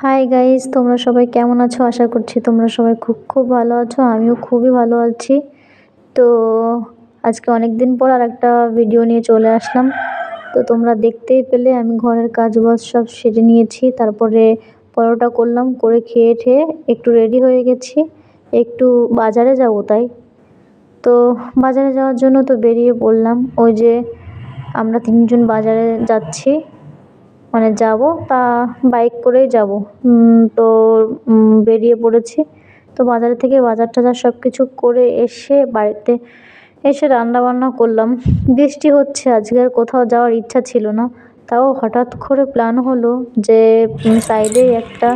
Hi guys তোমরা সবাই কেমন আছো? আশা করছি তোমরা সবাই খুব খুব ভালো আছো, আমিও খুবই ভালো আছি। তো আজকে অনেক দিন পর আর একটা ভিডিও নিয়ে চলে আসলাম। তো তোমরা দেখতেই পেলে আমি ঘরের কাজ বাজ সব সেরে নিয়েছি, তারপরে পরোটা করলাম, করে খেয়ে ঠেয়ে একটু রেডি হয়ে গেছি। একটু বাজারে যাব তাই। তো বাজারে যাওয়ার জন্য তো বেরিয়ে পড়লাম। ওই যে আমরা তিনজন বাজারে যাচ্ছি। মানে যাব তা বাইক করেই যাব। তো বেরিয়ে পড়েছি। তো বাজার থেকে বাজার টাজার সব কিছু করে এসে বাড়িতে এসে রান্না বান্না করলাম। বৃষ্টি হচ্ছে, আজকে আর কোথাও যাওয়ার ইচ্ছা ছিল না। তাও হঠাৎ করে প্ল্যান হলো যে সাইডেই একটা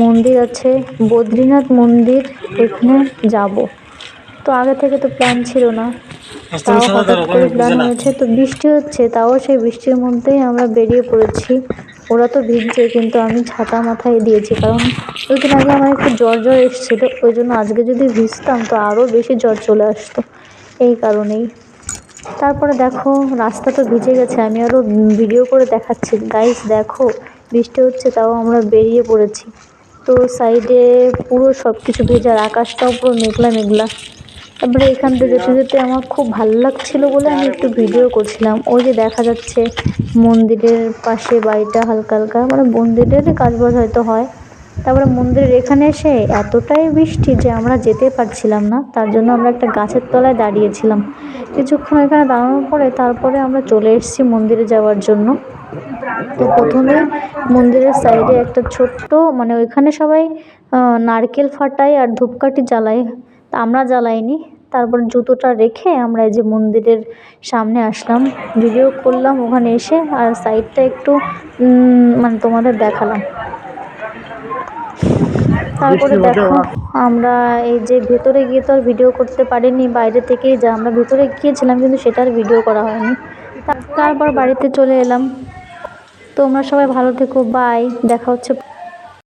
মন্দির আছে, বদ্রীনাথ মন্দির ওইখানে যাব। তো আগে থেকে তো প্ল্যান ছিল না। তাও হঠাৎ করে প্ল্যান হয়েছে তো বৃষ্টি হচ্ছে তাও সেই বৃষ্টির মধ্যেই আমরা বেরিয়ে পড়েছি। ওরা তো ভিজছে কিন্তু আমি ছাতা মাথায় দিয়েছি কারণ ওই দিন আগে আমার একটু জ্বর জ্বর এসেছিল ওই জন্য আজকে যদি ভিজতাম তো আরও বেশি জ্বর চলে আসতো এই কারণেই। তারপরে দেখো রাস্তা তো ভিজে গেছে আমি আরও ভিডিও করে দেখাচ্ছি। গাইস দেখো বৃষ্টি হচ্ছে তাও আমরা বেরিয়ে পড়েছি। তো সাইডে পুরো সব কিছু ভেজার আকাশটাও পুরো মেঘলা মেঘলা। তারপরে এখান থেকে যেতে যেতে আমার খুব ভালো লাগছিল বলে আমি একটু ভিডিও করছিলাম। ওই যে দেখা যাচ্ছে মন্দিরের পাশে বাড়িটা হালকা হালকা মানে মন্দিরের কাজবাজ হয়তো হয়। তারপরে মন্দিরের এখানে এসে এতটাই বৃষ্টি যে আমরা যেতে পারছিলাম না। তার জন্য আমরা একটা গাছের তলায় দাঁড়িয়েছিলাম। কিছুক্ষণ এখানে দাঁড়ানোর পরে তারপরে আমরা চলে এসেছি মন্দিরে যাওয়ার জন্য। তো প্রথমে মন্দিরের সাইডে একটা ছোট্ট মানে ওইখানে সবাই নারকেল ফাটায় আর ধূপকাঠি জ্বালায়। তা আমরা জ্বালাইনি। তারপর জুতোটা রেখে আমরা এই যে মন্দিরের সামনে আসলাম। ভিডিও করলাম ওখানে এসে আর সাইডটা একটু মানে তোমাদের দেখালাম। তারপরে দেখো আমরা এই যে ভেতরে গিয়ে তো আর ভিডিও করতে পারিনি বাইরে থেকেই যা আমরা ভেতরে গিয়েছিলাম কিন্তু সেটার ভিডিও করা হয়নি। তারপর বাড়িতে চলে এলাম। তোমরা সবাই ভালো থেকো বাই। দেখা হচ্ছে